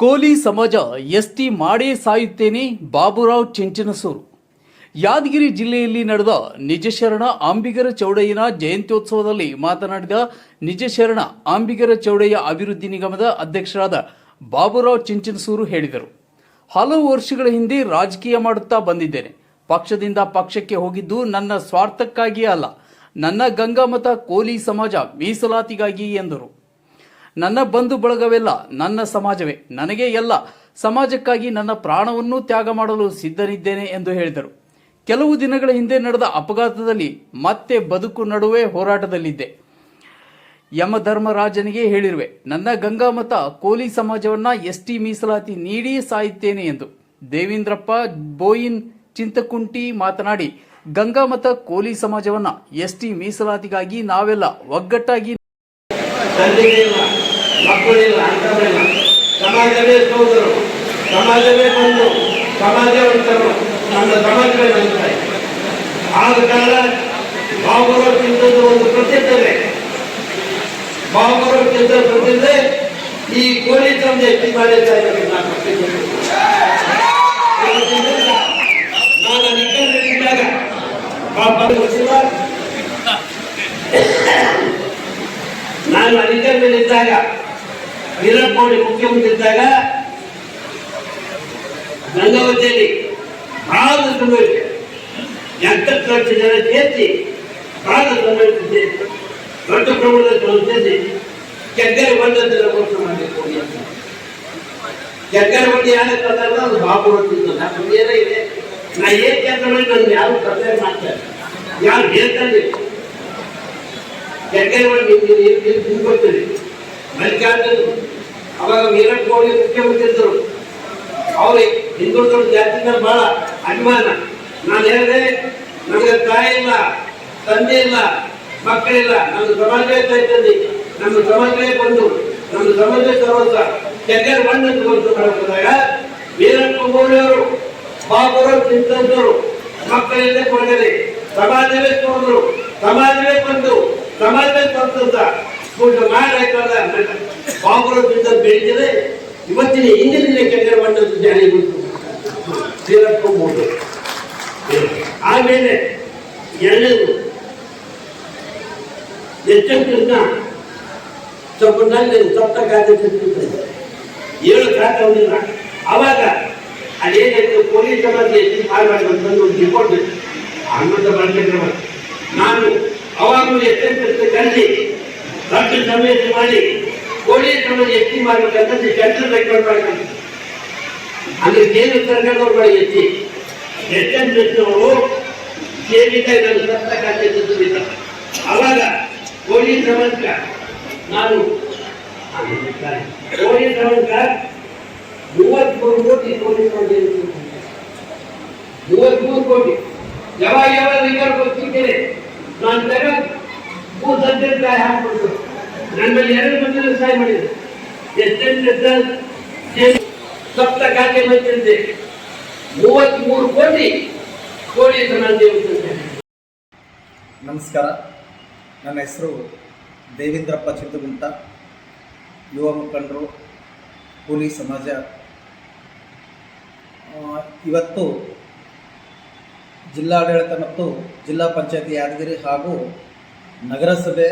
ಕೋಲಿ ಸಮಾಜ ಎಸ್ಟಿ ಮಾಡೇ ಸಾಯುತ್ತೇನೆ ಬಾಬುರಾವ್ ಚಿಂಚನಸೂರು. ಯಾದಗಿರಿ ಜಿಲ್ಲೆಯಲ್ಲಿ ನಡೆದ ನಿಜಶರಣ ಅಂಬಿಗರ ಚೌಡಯ್ಯನ ಜಯಂತ್ಯೋತ್ಸವದಲ್ಲಿ ಮಾತನಾಡಿದ ನಿಜಶರಣ ಅಂಬಿಗರ ಚೌಡಯ್ಯ ಅಭಿವೃದ್ಧಿ ನಿಗಮದ ಅಧ್ಯಕ್ಷರಾದ ಬಾಬುರಾವ್ ಚಿಂಚನಸೂರು ಹೇಳಿದರು. ಹಲವು ವರ್ಷಗಳ ಹಿಂದೆ ರಾಜಕೀಯ ಮಾಡುತ್ತಾ ಬಂದಿದ್ದೇನೆ. ಪಕ್ಷದಿಂದ ಪಕ್ಷಕ್ಕೆ ಹೋಗಿದ್ದು ನನ್ನ ಸ್ವಾರ್ಥಕ್ಕಾಗಿಯೇ ಅಲ್ಲ, ನನ್ನ ಗಂಗಾಮತ ಕೋಲಿ ಸಮಾಜ ಮೀಸಲಾತಿಗಾಗಿ ಎಂದರು. ನನ್ನ ಬಂಧು ಬಳಗವೆಲ್ಲ ನನ್ನ ಸಮಾಜವೇ, ನನಗೆ ಎಲ್ಲ. ಸಮಾಜಕ್ಕಾಗಿ ನನ್ನ ಪ್ರಾಣವನ್ನೂ ತ್ಯಾಗ ಮಾಡಲು ಸಿದ್ಧನಿದ್ದೇನೆ ಎಂದು ಹೇಳಿದರು. ಕೆಲವು ದಿನಗಳ ಹಿಂದೆ ನಡೆದ ಅಪಘಾತದಲ್ಲಿ ಮತ್ತೆ ಬದುಕು ನಡುವೆ ಹೋರಾಟದಲ್ಲಿದ್ದೆ. ಯಮಧರ್ಮರಾಜನಿಗೆ ಹೇಳಿರುವೆ, ನನ್ನ ಗಂಗಾಮತ ಕೋಲಿ ಸಮಾಜವನ್ನ ಎಸ್ಟಿ ಮೀಸಲಾತಿ ನೀಡಿ ಸಾಯುತ್ತೇನೆ ಎಂದು. ದೇವೇಂದ್ರಪ್ಪ ಬೋಯಿನ್ ಚಿಂತಕುಂಟಿ ಮಾತನಾಡಿ, ಗಂಗಾಮತ ಕೋಲಿ ಸಮಾಜವನ್ನ ಎಸ್ಟಿ ಮೀಸಲಾತಿಗಾಗಿ ನಾವೆಲ್ಲ ಒಗ್ಗಟ್ಟಾಗಿ ತಂದೆಗೆ ಇಲ್ಲ, ಮಕ್ಕಳಿಲ್ಲ ಅಂತವರಿಲ್ಲ ಸಮಾಜವೇ ಸೋದರು, ಸಮಾಜವೇ ಬಂದು ಸಮಾಜವಂತರು ನಮ್ಮ ಸಮಾಜವೇ ನಂಬುತ್ತಾರೆ ಆದ ಕಾರಣ ಬಾಬುರಾವ್ ಚಿಂತದ್ದು ಒಂದು ಪ್ರಸಿದ್ಧವೇ ಬಾಬುರಾವ್ ಚಿಂತ ಪ್ರಸಿದ್ಧೆ ಈ ಕೋಳಿ ತಂದೆ ಎತ್ತಿ ಮಾಡಿದ್ದಾರೆ ನಾನು ಗೊತ್ತಿಲ್ಲ ನಾನು ಅಧಿಕಾರದಲ್ಲಿದ್ದಾಗ ವೀರಪ್ಪ ಕೊಹ್ಲಿ ಮುಖ್ಯಮಂತ್ರಿ ಇದ್ದಾಗ ಗಂಗಾವತಿಯಲ್ಲಿ ಬಹಳ ಸಂಭವಿಸಿದೆ ಎಂಟತ್ತು ಲಕ್ಷ ಜನ ಸೇರಿಸಿ ಬಹಳ ಸಂಭವಿಸಿದೆ ದೊಡ್ಡ ಪ್ರಮಾಣದಲ್ಲಿ ಸೇರಿಸಿ ಕೆಗ್ಗರೆ ಬಂದಂತೆ ಘೋಷಣೆ ಮಾಡಬೇಕು ಅಂತ ಕೆಗ್ಗರೆ ಬಂದು ಯಾರು ತಂದಾಗ ಅದು ಬಾಬು ನಾನು ಬೇರೆ ಇದೆ. ನಾ ಏನ್ ಕೆಲಸ ಮಾಡಿ ನಾನು ಯಾರು ಕರ್ತವ್ಯ ಮಾಡ್ತಾರೆ ಯಾರು ಹೇಳ್ತಾರೆ ಜಗ್ಗೇರವಳ್ಳಿ ತಿಳ್ಕೊಳ್ತೀರಿ ಮಲ್ಲಿಕಾರ್ಜುನ್ ಅವಾಗ ವಿರಾಟ್ ಕೊಹ್ಲಿ ಮುಖ್ಯಮಂತ್ರಿ ಇದ್ದರು ಅವ್ರಿಗೆ ಹಿಂದುಳಿದ ಜಾತಿ ಮೇಲೆ ಬಹಳ ಅಭಿಮಾನ. ನಾನು ಹೇಳಿದೆ ನನಗೆ ತಾಯಿ ಇಲ್ಲ, ತಂದೆ ಇಲ್ಲ ಮಕ್ಕಳಿಲ್ಲ ನಮ್ಮ ಸಮಾಜವೇ ತಂದೆ. ನಮ್ಮ ಸಮಾಜವೇ ಬಂದು ನಮ್ಮ ಸಮಾಜವೇ ಸರ್ವಸ ಜಗ್ಗೇರ್ ಬಣ್ಣ ಬಂತು ಮಾಡಬೇಕಾದಾಗ ವಿರಾಟ್ ಕೊಹ್ಲಿ ಅವರು ಬಾಬುರಾವ್ ಮಕ್ಕಳಿಲ್ಲದೆ ಕೊಡಲಿ ಸಮಾಜವೇ ತೋರಿದ್ರು ಸಮಾಜವೇ ಬಂದು ಸಮಾಜವೇ ಸ್ವಂತ ಕೂಟ ಮಾಡಬೇಕಾದ ಬೆಳೆದಿದೆ ಇವತ್ತಿನ ಹಿಂದಿನ ದಿನ ಕೆಂಗರ ಬಂದದ್ದು ಜ್ಞಾನಿಗಳು ಆಮೇಲೆ ಎರಡನೇದು ಎಚ್ಚರಿಕೆಯನ್ನ ಕೃಷ್ಣ ಸ್ವಲ್ಪ ನಲ್ಲಿ ಸಪ್ತ ಖಾತೆ ಏಳು ಖಾತೆ ಹೊಂದಿಲ್ಲ ಅವಾಗ ಅದೇನಾಯ್ತು ಪೊಲೀಸ್ ಸಮಾಜದಲ್ಲಿ ಹೆಚ್ಚು ಮಾಡಬಾರ್ದು ಅಂತಂದು ಒಂದು ರಿಪೋರ್ಟ್ ಹನುಮಂತ ಬಾಲಚಂದ್ರ ನಾನು ಅವಾಗಲೂ ಎಚ್ಚರಿಕೆ ಕರೆಸಿ ದೊಡ್ಡ ಸಮಾವೇಶ ಮಾಡಿ ಪೊಲೀಸ್ ಸಮಾಜ ಹೆಚ್ಚು ಮಾಡಬೇಕಂತ ಸೆಂಟ್ರಲ್ ರೆಕಾರ್ಡ್ ಮಾಡ್ಕೊಂಡು ಅಂದ್ರೆ ಕೇಂದ್ರ ಸರ್ಕಾರದವ್ರು ಮಾಡಿ ಹೆಚ್ಚಿ ಎಚ್ಚರಿಸಿದವರು ಸೇರಿದ ನನ್ನ ಸತ್ತ ಖಾತೆ ಸಿದ್ಧವಿಲ್ಲ ಅವಾಗ ಪೊಲೀಸ್ ಸಮಾಜ ನಾನು ಪೊಲೀಸ್ ಸಮಾಜ ಮೂವತ್ಮೂರು ಕೋಟಿ ಪೊಲೀಸ್ ಮೂವತ್ಮೂರು ಕೋಟಿ ಯಾವಾಗ ಯಾವಾಗ ರಿಕಾರ್ಡ್ ಕೊಡ್ತಿದ್ದೇನೆ ನಾನು ತಗೊಂಡು ಮೂರು ಸದ್ಯ ಸಹಾಯ ಹಾಕ್ಬಿಟ್ಟು ನನ್ನ ಮೇಲೆ ಎರಡು ಮಂದಿ ಸಹಾಯ ಮಾಡಿದ್ರು. ಎಷ್ಟೆಂಟು ಸಪ್ತ ಖಾತೆ ಬಂದಿದ್ದೆ ಮೂವತ್ಮೂರು ಕೋಟಿ ಕೋಳಿ ನಮಸ್ಕಾರ. ನನ್ನ ಹೆಸರು ದೇವೇಂದ್ರಪ್ಪ ಚಿಂತಗುಂಟ ಯುವ ಮುಖಂಡರು, ಕೂಲಿ ಸಮಾಜ. ಇವತ್ತು ಜಿಲ್ಲಾಡಳಿತ ಮತ್ತು ಜಿಲ್ಲಾ ಪಂಚಾಯತಿ ಯಾದಗಿರಿ ಹಾಗೂ ನಗರಸಭೆ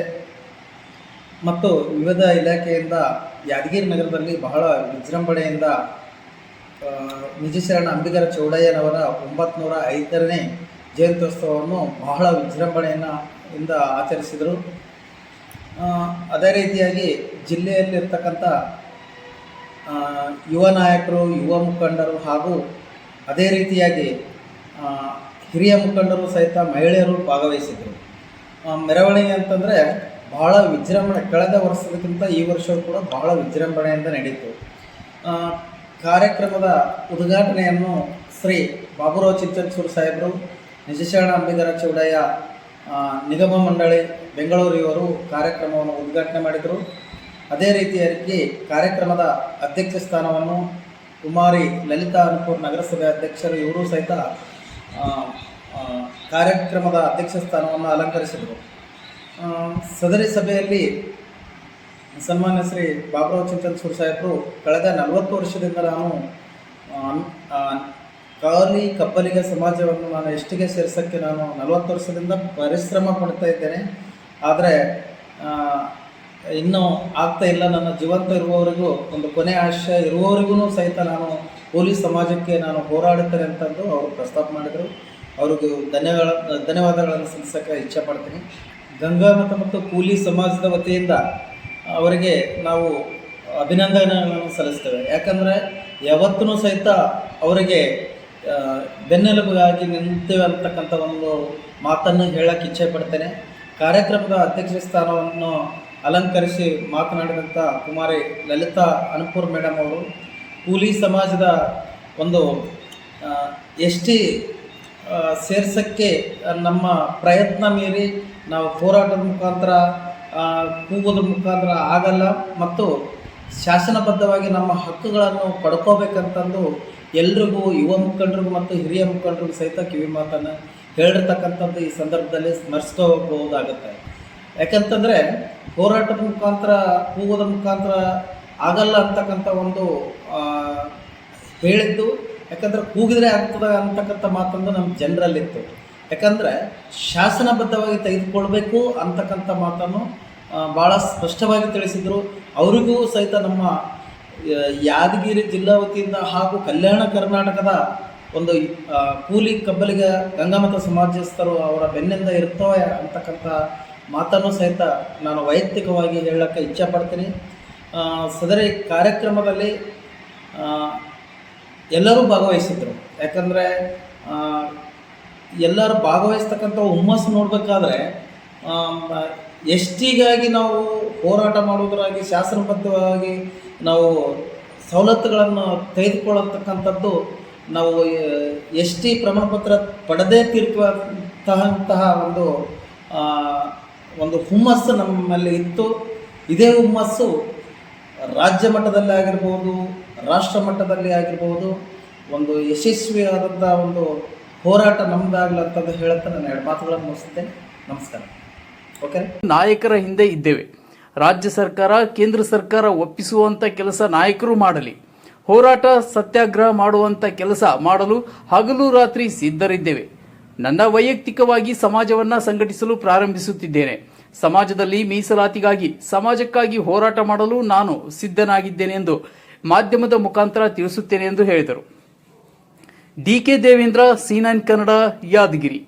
ಮತ್ತು ವಿವಿಧ ಇಲಾಖೆಯಿಂದ ಯಾದಗಿರಿ ನಗರದಲ್ಲಿ ಬಹಳ ವಿಜೃಂಭಣೆಯಿಂದ ನಿಜಶರಣ ಅಂಬಿಗರ ಚೌಡಯ್ಯನವರ ಒಂಬತ್ನೂರ ಐದನೇ ಜಯಂತ್ಯೋತ್ಸವವನ್ನು ಬಹಳ ವಿಜೃಂಭಣೆಯನ್ನು ಇಂದ ಆಚರಿಸಿದರು. ಅದೇ ರೀತಿಯಾಗಿ ಜಿಲ್ಲೆಯಲ್ಲಿರ್ತಕ್ಕಂಥ ಯುವ ನಾಯಕರು, ಯುವ ಮುಖಂಡರು ಹಾಗೂ ಅದೇ ರೀತಿಯಾಗಿ ಹಿರಿಯ ಮುಖಂಡರು ಸಹಿತ ಮಹಿಳೆಯರು ಭಾಗವಹಿಸಿದರು ಮೆರವಣಿಗೆ ಅಂತಂದರೆ ಬಹಳ ವಿಜೃಂಭಣೆ, ಕಳೆದ ವರ್ಷದಕ್ಕಿಂತ ಈ ವರ್ಷವೂ ಕೂಡ ಬಹಳ ವಿಜೃಂಭಣೆಯಿಂದ ನಡೀತು. ಕಾರ್ಯಕ್ರಮದ ಉದ್ಘಾಟನೆಯನ್ನು ಶ್ರೀ ಬಾಬುರಾವ್ ಚಿಂಚನ್ಸೂರು ಸಾಹೇಬರು, ನಿಜಶರಣ ಅಂಬಿಗರ ಚೌಡಯ್ಯ ನಿಗಮ ಮಂಡಳಿ ಬೆಂಗಳೂರು ಇವರು ಕಾರ್ಯಕ್ರಮವನ್ನು ಉದ್ಘಾಟನೆ ಮಾಡಿದರು. ಅದೇ ರೀತಿಯಾಗಿ ಕಾರ್ಯಕ್ರಮದ ಅಧ್ಯಕ್ಷ ಸ್ಥಾನವನ್ನು ಕುಮಾರಿ ಲಲಿತಾ ಅನುಪೂರ್ ನಗರಸಭೆ ಅಧ್ಯಕ್ಷರು ಇವರು ಸಹಿತ ಕಾರ್ಯಕ್ರಮದ ಅಧ್ಯಕ್ಷ ಸ್ಥಾನವನ್ನು ಅಲಂಕರಿಸಿದರು. ಸದರಿ ಸಭೆಯಲ್ಲಿ ಸನ್ಮಾನ್ಯ ಶ್ರೀ ಬಾಬುರಾವ್ ಚಿಂತನ್ಸೂರ್ ಸಾಹೇಬರು ಕಳೆದ ನಲವತ್ತು ವರ್ಷದಿಂದ ನಾನು ಕಾಲಿ ಕಪ್ಪಲಿಗ ಸಮಾಜವನ್ನು ನಾನು ಎಷ್ಟಿಗೆ ಸೇರಿಸೋಕ್ಕೆ ನಾನು ನಲವತ್ತು ವರ್ಷದಿಂದ ಪರಿಶ್ರಮ ಪಡ್ತಾ ಇದ್ದೇನೆ. ಆದರೆ ಇನ್ನೂ ಆಗ್ತಾ ಇಲ್ಲ. ನನ್ನ ಜೀವಂತ ಇರುವವರೆಗೂ, ಒಂದು ಕೊನೆ ಆಶಯ ಇರುವವರೆಗೂ ಸಹಿತ ನಾನು ಪೊಲೀಸ್ ಸಮಾಜಕ್ಕೆ ನಾನು ಹೋರಾಡುತ್ತೇನೆ ಅಂತಂದು ಅವರು ಪ್ರಸ್ತಾಪ ಮಾಡಿದರು. ಅವ್ರಿಗೂ ಧನ್ಯವಾದ, ಧನ್ಯವಾದಗಳನ್ನು ಸಲ್ಲಿಸೋಕ್ಕೆ ಇಚ್ಛೆ ಪಡ್ತೀನಿ. ಗಂಗಾ ಮತ ಮತ್ತು ಕೂಲಿ ಸಮಾಜದ ವತಿಯಿಂದ ಅವರಿಗೆ ನಾವು ಅಭಿನಂದನೆಗಳನ್ನು ಸಲ್ಲಿಸ್ತೇವೆ. ಯಾಕಂದರೆ ಯಾವತ್ತೂ ಸಹಿತ ಅವರಿಗೆ ಬೆನ್ನೆಲುಬುಗಾಗಿ ಬೆನ್ನೆಲುಬಾಗಿ ನಿಂತೇವೆ ಅಂತಕ್ಕಂಥ ಒಂದು ಮಾತನ್ನು ಹೇಳಕ್ಕೆ ಇಚ್ಛೆ ಪಡ್ತೇನೆ. ಕಾರ್ಯಕ್ರಮದ ಅಧ್ಯಕ್ಷ ಸ್ಥಾನವನ್ನು ಅಲಂಕರಿಸಿ ಮಾತನಾಡಿದಂಥ ಕುಮಾರಿ ಲಲಿತಾ ಅನುಪೂರ್ ಮೇಡಮ್ ಅವರು, ಕೂಲಿ ಸಮಾಜದ ಒಂದು ಎಸ್ ಟಿ ಸೇರ್ಸೋಕ್ಕೆ ನಮ್ಮ ಪ್ರಯತ್ನ ಮೀರಿ ನಾವು ಹೋರಾಟದ ಮುಖಾಂತರ ಕೂಗೋದ್ರ ಮುಖಾಂತರ ಆಗಲ್ಲ. ಮತ್ತು ಶಾಸನಬದ್ಧವಾಗಿ ನಮ್ಮ ಹಕ್ಕುಗಳನ್ನು ಪಡ್ಕೋಬೇಕಂತಂದು ಎಲ್ರಿಗೂ, ಯುವ ಮುಖಂಡರಿಗೂ ಮತ್ತು ಹಿರಿಯ ಮುಖಂಡರಿಗೂ ಸಹಿತ ಕಿವಿ ಮಾತನ್ನು ಹೇಳಿರ್ತಕ್ಕಂಥದ್ದು ಈ ಸಂದರ್ಭದಲ್ಲಿ ಸ್ಮರಿಸ್ಕೋಬಹುದಾಗುತ್ತೆ. ಯಾಕಂತಂದರೆ ಹೋರಾಟದ ಮುಖಾಂತರ, ಕೂಗೋದ್ರ ಮುಖಾಂತರ ಆಗಲ್ಲ ಅಂತಕ್ಕಂಥ ಒಂದು ಹೇಳಿದ್ದು. ಯಾಕಂದರೆ ಕೂಗಿದರೆ ಆಗ್ತದೆ ಅಂತಕ್ಕಂಥ ಮಾತಂದು ನಮ್ಮ ಜನರಲ್ಲಿತ್ತು. ಯಾಕಂದರೆ ಶಾಸನಬದ್ಧವಾಗಿ ತೆಗೆದುಕೊಳ್ಬೇಕು ಅಂತಕ್ಕಂಥ ಮಾತನ್ನು ಭಾಳ ಸ್ಪಷ್ಟವಾಗಿ ತಿಳಿಸಿದರು. ಅವರಿಗೂ ಸಹಿತ ನಮ್ಮ ಯಾದಗಿರಿ ಜಿಲ್ಲಾ ವತಿಯಿಂದ ಹಾಗೂ ಕಲ್ಯಾಣ ಕರ್ನಾಟಕದ ಒಂದು ಕೂಲಿ ಕಬ್ಬಲಿಗ ಗಂಗಾಮತ ಸಮಾಜಸ್ಥರು ಅವರ ಬೆನ್ನಿಂದ ಇರ್ತವೆ ಅಂತಕ್ಕಂಥ ಮಾತನ್ನು ಸಹಿತ ನಾನು ವೈಯಕ್ತಿಕವಾಗಿ ಹೇಳಕ್ಕೆ ಇಚ್ಛೆ ಪಡ್ತೀನಿ ಸದರಿ ಕಾರ್ಯಕ್ರಮದಲ್ಲಿ ಎಲ್ಲರೂ ಭಾಗವಹಿಸಿದ್ರು. ಯಾಕಂದರೆ ಎಲ್ಲರೂ ಭಾಗವಹಿಸ್ತಕ್ಕಂಥ ಹುಮ್ಮಸ್ಸು ನೋಡಬೇಕಾದ್ರೆ ಎಷ್ಟಿಗಾಗಿ ನಾವು ಹೋರಾಟ ಮಾಡುವುದರಾಗಿ ಶಾಸನಬದ್ಧವಾಗಿ ನಾವು ಸವಲತ್ತುಗಳನ್ನು ತೆಗೆದುಕೊಳ್ಳತಕ್ಕಂಥದ್ದು ನಾವು ಎಸ್ ಟಿ ಪ್ರಮಾಣಪತ್ರ ಪಡೆದೇ ತೀರ್ಪಂತಹ ಒಂದು ಒಂದು ಹುಮ್ಮಸ್ಸು ನಮ್ಮಲ್ಲಿ ಇತ್ತು. ಇದೇ ಹುಮ್ಮಸ್ಸು ರಾಜ್ಯ ಮಟ್ಟದಲ್ಲಿ ಆಗಿರ್ಬೋದು, ರಾಷ್ಟ್ರ ಮಟ್ಟದಲ್ಲಿ ಆಗಿರ್ಬೋದು, ಒಂದು ಯಶಸ್ವಿಯಾದಂಥ ಒಂದು ಹೋರಾಟ ನಮ್ಮದಾಗಲಿ ಅಂತಂದು ಹೇಳುತ್ತಾ ನಾನು ಎರಡು ಮಾತುಗಳನ್ನು ಮುಗಿಸ್ತೇನೆ. ನಮಸ್ಕಾರ. ಓಕೆ ನಾಯಕರ ಹಿಂದೆ ಇದ್ದೇವೆ. ರಾಜ್ಯ ಸರ್ಕಾರ, ಕೇಂದ್ರ ಸರ್ಕಾರ ಒಪ್ಪಿಸುವಂತ ಕೆಲಸ ನಾಯಕರು ಮಾಡಲಿ. ಹೋರಾಟ ಸತ್ಯಾಗ್ರಹ ಮಾಡುವಂತ ಕೆಲಸ ಮಾಡಲು ಹಗಲು ರಾತ್ರಿ ಸಿದ್ಧರಿದ್ದೇವೆ. ನನ್ನ ವೈಯಕ್ತಿಕವಾಗಿ ಸಮಾಜವನ್ನ ಸಂಘಟಿಸಲು ಪ್ರಾರಂಭಿಸುತ್ತಿದ್ದೇನೆ. ಸಮಾಜದಲ್ಲಿ ಮೀಸಲಾತಿಗಾಗಿ, ಸಮಾಜಕ್ಕಾಗಿ ಹೋರಾಟ ಮಾಡಲು ನಾನು ಸಿದ್ಧನಾಗಿದ್ದೇನೆ ಎಂದು ಮಾಧ್ಯಮದ ಮುಖಾಂತರ ತಿಳಿಸುತ್ತೇನೆ ಎಂದು ಹೇಳಿದರು. D K Devendra C nine Kannada Yadgiri.